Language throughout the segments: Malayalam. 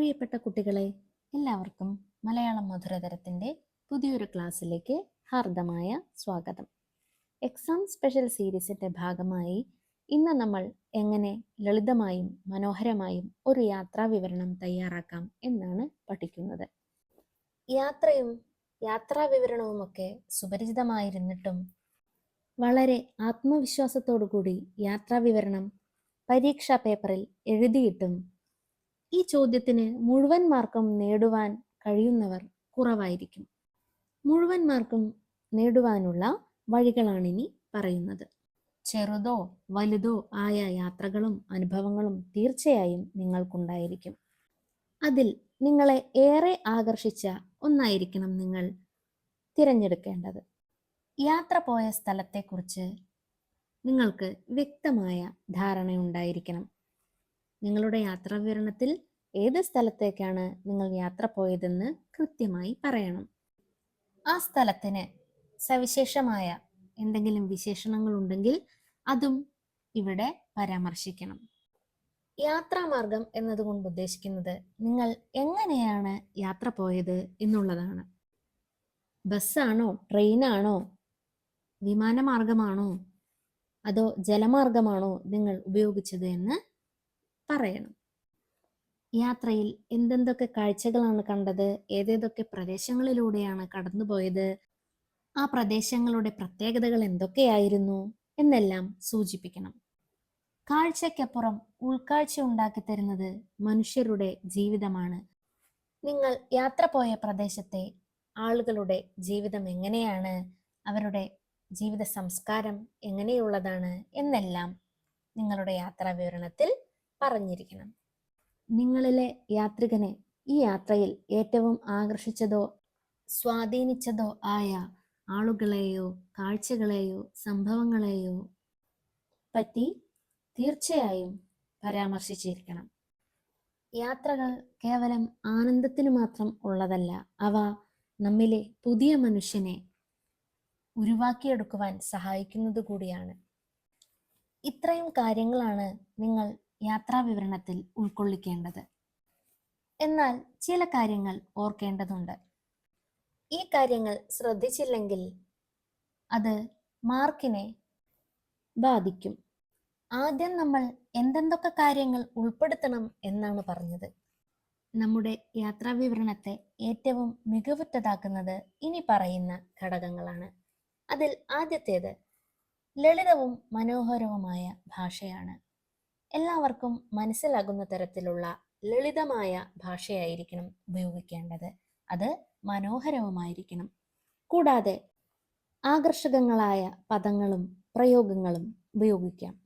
പ്രിയപ്പെട്ട കുട്ടികളെ എല്ലാവർക്കും മലയാളം മധുരതരത്തിന്റെ പുതിയൊരു ക്ലാസ്സിലേക്ക് ഹാർദമായ സ്വാഗതം. എക്സാം സ്പെഷ്യൽ സീരീസിന്റെ ഭാഗമായി ഇന്ന് നമ്മൾ എങ്ങനെ ലളിതമായും മനോഹരമായും ഒരു യാത്രാ വിവരണം തയ്യാറാക്കാം എന്നാണ് പഠിക്കുന്നത്. യാത്രയും യാത്രാ വിവരണവുമൊക്കെ സുപരിചിതമായിരുന്നിട്ടും വളരെ ആത്മവിശ്വാസത്തോടു കൂടി യാത്രാ വിവരണം പരീക്ഷാ പേപ്പറിൽ എഴുതിയിട്ടും ഈ ചോദ്യത്തിന് മുഴുവൻ മാർക്കും നേടുവാൻ കഴിയുന്നവർ കുറവായിരിക്കും. മുഴുവൻ മാർക്കും നേടുവാനുള്ള വഴികളാണ് ഇനി പറയുന്നത്. ചെറുതോ വലുതോ ആയ യാത്രകളും അനുഭവങ്ങളും തീർച്ചയായും നിങ്ങൾക്കുണ്ടായിരിക്കും. അതിൽ നിങ്ങളെ ഏറെ ആകർഷിച്ച ഒന്നായിരിക്കണം നിങ്ങൾ തിരഞ്ഞെടുക്കേണ്ടത്. യാത്ര പോയ സ്ഥലത്തെക്കുറിച്ച് നിങ്ങൾക്ക് വ്യക്തമായ ധാരണയുണ്ടായിരിക്കണം. നിങ്ങളുടെ യാത്രാ വിവരണത്തിൽ ഏത് സ്ഥലത്തേക്കാണ് നിങ്ങൾ യാത്ര പോയതെന്ന് കൃത്യമായി പറയണം. ആ സ്ഥലത്തിന് സവിശേഷമായ എന്തെങ്കിലും വിശേഷണങ്ങൾ ഉണ്ടെങ്കിൽ അതും ഇവിടെ പരാമർശിക്കണം. യാത്രാമാർഗം എന്നതുകൊണ്ട് ഉദ്ദേശിക്കുന്നത് നിങ്ങൾ എങ്ങനെയാണ് യാത്ര പോയത് എന്നുള്ളതാണ്. ബസ്സാണോ ട്രെയിനാണോ വിമാനമാർഗമാണോ അതോ ജലമാർഗമാണോ നിങ്ങൾ ഉപയോഗിച്ചത് എന്ന് പറയണം. യാത്രയിൽ എന്തെന്തൊക്കെ കാഴ്ചകളാണ് കണ്ടത്? ഏതേതൊക്കെ പ്രദേശങ്ങളിലൂടെയാണ് കടന്നുപോയത്? ആ പ്രദേശങ്ങളുടെ പ്രത്യേകതകൾ എന്തൊക്കെയായിരുന്നു? എന്നെല്ലാം സൂചിപ്പിക്കണം. കാഴ്ചയ്ക്കപ്പുറം ഉൾക്കാഴ്ച ഉണ്ടാക്കി തരുന്നത് മനുഷ്യരുടെ ജീവിതമാണ്. നിങ്ങൾ യാത്ര പോയ പ്രദേശത്തെ ആളുകളുടെ ജീവിതം എങ്ങനെയാണ്? അവരുടെ ജീവിത സംസ്കാരം എങ്ങനെയുള്ളതാണ്? എന്നെല്ലാം നിങ്ങളുടെ യാത്രാ വിവരണത്തിൽ പറഞ്ഞിരിക്കണം. നിങ്ങളിലെ യാത്രികനെ ഈ യാത്രയിൽ ഏറ്റവും ആകർഷിച്ചതോ സ്വാധീനിച്ചതോ ആയ ആളുകളെയോ കാഴ്ചകളെയോ സംഭവങ്ങളെയോ പറ്റി തീർച്ചയായും പരാമർശിച്ചിരിക്കണം. യാത്രകൾ കേവലം ആനന്ദത്തിന് മാത്രം ഉള്ളതല്ല അവ നമ്മിലെ പുതിയ മനുഷ്യനെ ഉരുവാക്കിയെടുക്കുവാൻ സഹായിക്കുന്നത് കൂടിയാണ് ഇത്രയും കാര്യങ്ങളാണ് നിങ്ങൾ യാത്രാ വിവരണത്തിൽ ഉൾക്കൊള്ളിക്കേണ്ടത്. എന്നാൽ ചില കാര്യങ്ങൾ ഓർക്കേണ്ടതുണ്ട്. ഈ കാര്യങ്ങൾ ശ്രദ്ധിച്ചില്ലെങ്കിൽ അത് മാർക്കിനെ ബാധിക്കും. ആദ്യം നമ്മൾ എന്തെന്തൊക്കെ കാര്യങ്ങൾ ഉൾപ്പെടുത്തണം എന്നാണ് പറഞ്ഞത്. നമ്മുടെ യാത്രാ വിവരണത്തെ ഏറ്റവും മികവുറ്റതാക്കുന്നത് ഇനി പറയുന്ന ഘടകങ്ങളാണ്. അതിൽ ആദ്യത്തേത് ലളിതവും മനോഹരവുമായ ഭാഷയാണ്. എല്ലാവർക്കും മനസ്സിലാകുന്ന തരത്തിലുള്ള ലളിതമായ ഭാഷയായിരിക്കണം ഉപയോഗിക്കേണ്ടത്. അത് മനോഹരവുമായിരിക്കണം. കൂടാതെ ആകർഷകങ്ങളായ പദങ്ങളും പ്രയോഗങ്ങളും ഉപയോഗിക്കാം.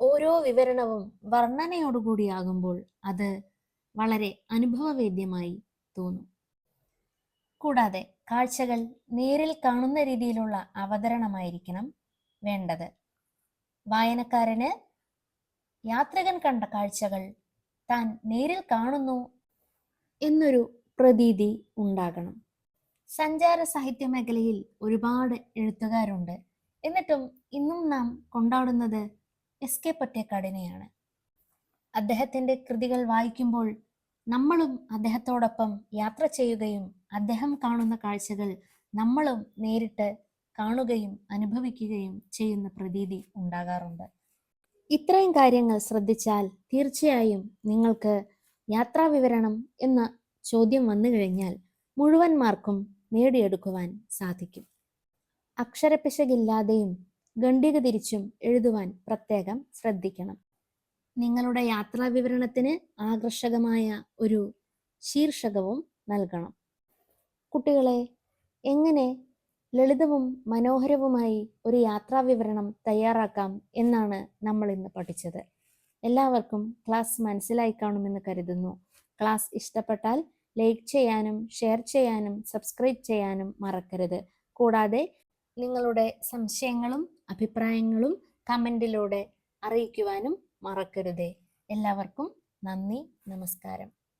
ഓരോ വിവരണവും വർണനയോടുകൂടിയാകുമ്പോൾ അത് വളരെ അനുഭവവേദ്യമായി തോന്നും. കൂടാതെ കാഴ്ചകൾ നേരിൽ കാണുന്ന രീതിയിലുള്ള അവതരണമായിരിക്കണം വേണ്ടത്. വായനക്കാരന് യാത്രികൻ കണ്ട കാഴ്ചകൾ താൻ നേരിൽ കാണുന്നു എന്നൊരു പ്രതീതി ഉണ്ടാകണം. സഞ്ചാര സാഹിത്യ മേഖലയിൽ ഒരുപാട് എഴുത്തുകാരുണ്ട്. എന്നിട്ടും ഇന്നും നാം കൊണ്ടാടുന്നത് എസ് കെ പൊറ്റേക്കാടിനെയാണ്. അദ്ദേഹത്തിന്റെ കൃതികൾ വായിക്കുമ്പോൾ നമ്മളും അദ്ദേഹത്തോടൊപ്പം യാത്ര ചെയ്യുകയും അദ്ദേഹം കാണുന്ന കാഴ്ചകൾ നമ്മളും നേരിട്ട് കാണുകയും അനുഭവിക്കുകയും ചെയ്യുന്ന പ്രതീതി ഉണ്ടാകാറുണ്ട്. ഇത്രയും കാര്യങ്ങൾ ശ്രദ്ധിച്ചാൽ തീർച്ചയായും നിങ്ങൾക്ക് യാത്രാ വിവരണം എന്ന ചോദ്യം വന്നു കഴിഞ്ഞാൽ മുഴുവൻ മാർക്കും നേടിയെടുക്കുവാൻ സാധിക്കും. അക്ഷരപിശകില്ലാതെയും ഖണ്ഡിക തിരിച്ചും എഴുതുവാൻ പ്രത്യേകം ശ്രദ്ധിക്കണം. നിങ്ങളുടെ യാത്രാ വിവരണത്തിന് ആകർഷകമായ ഒരു ശീർഷകവും നൽകണം. കുട്ടികളെ എങ്ങനെ ലളിതവും മനോഹരവുമായി ഒരു യാത്രാ വിവരണം തയ്യാറാക്കാം എന്നാണ് നമ്മൾ ഇന്ന് പഠിച്ചത്. എല്ലാവർക്കും ക്ലാസ് മനസ്സിലായി കാണുമെന്ന് കരുതുന്നു. ക്ലാസ് ഇഷ്ടപ്പെട്ടാൽ ലൈക്ക് ചെയ്യാനും ഷെയർ ചെയ്യാനും സബ്സ്ക്രൈബ് ചെയ്യാനും മറക്കരുത്. കൂടാതെ നിങ്ങളുടെ സംശയങ്ങളും അഭിപ്രായങ്ങളും കമന്റിലൂടെ അറിയിക്കുവാനും മറക്കരുതേ. എല്ലാവർക്കും നന്ദി നമസ്കാരം.